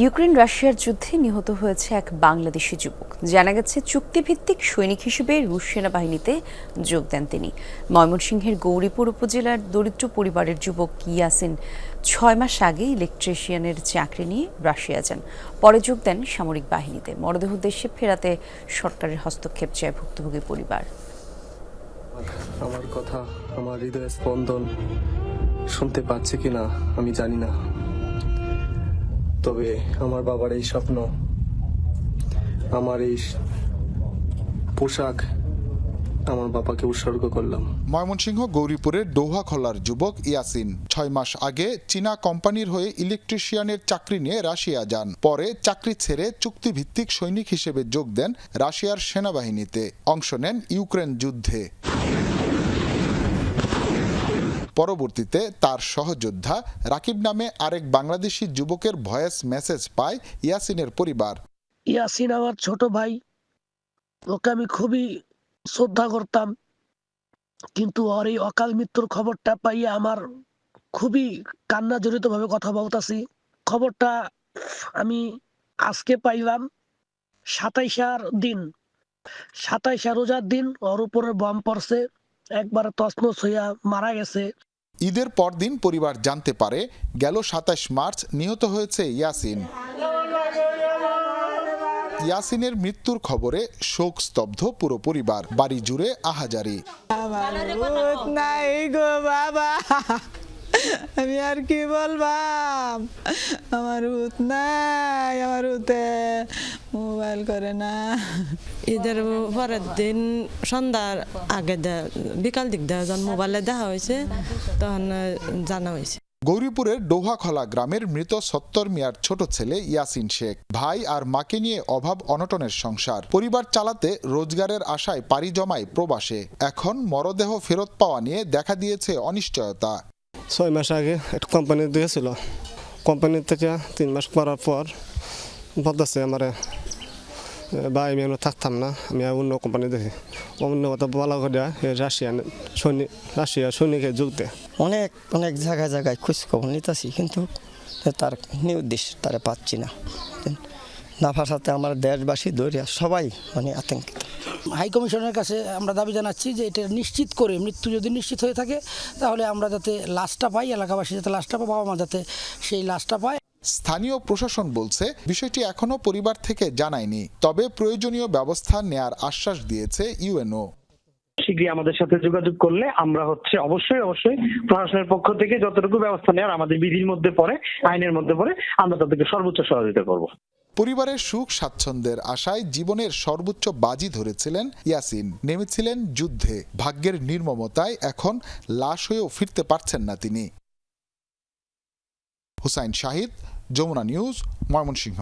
Ukraine রাশিয়ার যুদ্ধে নিহত হয়েছে এক বাংলাদেশি যুবক। জানা গেছে, চুক্তিভিত্তিক সৈনিক হিসেবে রুশ সেনাবাহিনীতে যোগ দেন তিনি। ময়মনসিংহের গৌরীপুর উপজেলার দরিদ্র পরিবারের যুবক ইয়াসিন ছয় মাস আগে ইলেকট্রিশিয়ানের চাকরি নিয়ে রাশিয়া যান। পরে যোগ দেন সামরিক বাহিনীতে। মরদেহ দেশে ফেরাতে সরকারের হস্তক্ষেপ চায় ভুক্তভোগী পরিবার। আমার কথা, আমার হৃদয়ের স্পন্দন শুনতে পাচ্ছে কিনা আমি জানি না। তবে আমার বাবার এই স্বপ্ন, আমার এই পোশাক, আমার বাবাকে উৎসর্গ করলাম। ময়মনসিংহ গৌরীপুরের ডৌহাখলার যুবক ইয়াসিন ছয় মাস আগে চীনা কোম্পানির হয়ে ইলেকট্রিশিয়ানের চাকরি নিয়ে রাশিয়া যান। পরে চাকরি ছেড়ে চুক্তিভিত্তিক সৈনিক হিসেবে যোগ দেন রাশিয়ার সেনাবাহিনীতে। অংশ নেন ইউক্রেন যুদ্ধে। পরবর্তীতে তার সহযোদ্ধা রাকিব নামে আরেক বাংলাদেশি যুবকের ভয়েস মেসেজ পায় ইয়াসিনের পরিবার। ইয়াসিন আমার ছোট ভাই, ওকে আমি খুবই শ্রদ্ধা করতাম, কিন্তু ওর এই অকাল মৃত্যুর খবরটা পাইয়ে আমার খুবই কান্না জড়িত ভাবে কথা বলতাছি। খবরটা আমি আজকে পাইলাম সাতাইশার দিন। সাতাইশা রোজার দিন ওর উপরে বম পড়ছে। একবার তছনছ হইয়া মারা গেছে। ঈদের পরদিন পরিবার জানতে পারে গেল সাতাশ মার্চ নিহত হয়েছে ইয়াসিন। ইয়াসিনের মৃত্যুর খবরে শোক স্তব্ধ পুরো পরিবার বাড়ি জুড়ে আহাজারি। আমার নাই গো বাবা। আমি আর কি বলবাম? আমার ভূত নাই আমার মোবাইল করে না। ঈদের পরের দিন সন্ধ্যার আগে বিকাল দিক দেয় যখন মোবাইলে দেখা হয়েছে তখন জানা হয়েছে। গৌরীপুরের ডোহাখলা গ্রামের মৃত সত্তর মিয়ার ছোট ছেলে ইয়াসিন শেখ। ভাই আর মাকে নিয়ে অভাব অনটনের সংসার। পরিবার চালাতে রোজগারের আশায় পাড়ি জমায় প্রবাসে। এখন মরদেহ ফেরত পাওয়া নিয়ে দেখা দিয়েছে অনিশ্চয়তা। ছয় মাস আগে একটা কোম্পানি দিয়েছিল কোম্পানি থেকে তিন মাস করার পর বলতেছে আমার বা আমি থাকতাম না আমি আর অন্য কোম্পানি দেখি অন্য কথা বলা করে রাশিয়ান সৈনিক রাশিয়া সৈনিকে যোগ দেয় অনেক অনেক জায়গায় জায়গায় খোঁজখবর নিতেছি কিন্তু তার নি নির্দেশ তারা পাচ্ছি না না ভাষাতে আমার দেশবাসী দরিয়া সবাই মানে আতঙ্কিত হাই কমিশনের কাছে আমরা দাবি জানাচ্ছি যে এটা নিশ্চিত করে মৃত্যু যদি নিশ্চিত হয়ে থাকে তাহলে আমরা যাতে লাশটা পাই এলাকাবাসী যাতে লাশটা পায় বাবা মা যাতে সেই লাশটা পায় স্থানীয় প্রশাসন বলছে বিষয়টি এখনও পরিবার থেকে জানায়নি তবে প্রয়োজনীয় ব্যবস্থা নেয়ার আশ্বাস দিয়েছে ইউএনও। শীঘ্রই আমাদের সাথে যোগাযোগ করলে আমরা হচ্ছে অবশ্যই অবশ্যই প্রশাসনের পক্ষ থেকে যতটুকু ব্যবস্থা নেওয়ার আমাদের বিধির মধ্যে পড়ে আইনের মধ্যে পড়ে আমরা তাদেরকে সর্বোচ্চ সহযোগিতা করব। পরিবারের সুখ স্বাচ্ছন্দ্যের আশায় জীবনের সর্বোচ্চ বাজি ধরেছিলেন ইয়াসিন নেমেছিলেন যুদ্ধে ভাগ্যের নির্মমতায় এখন লাশ হয়েও ফিরতে পারছেন না তিনি। হুসাইন শাহিদ যমুনা নিউজ ময়মনসিংহ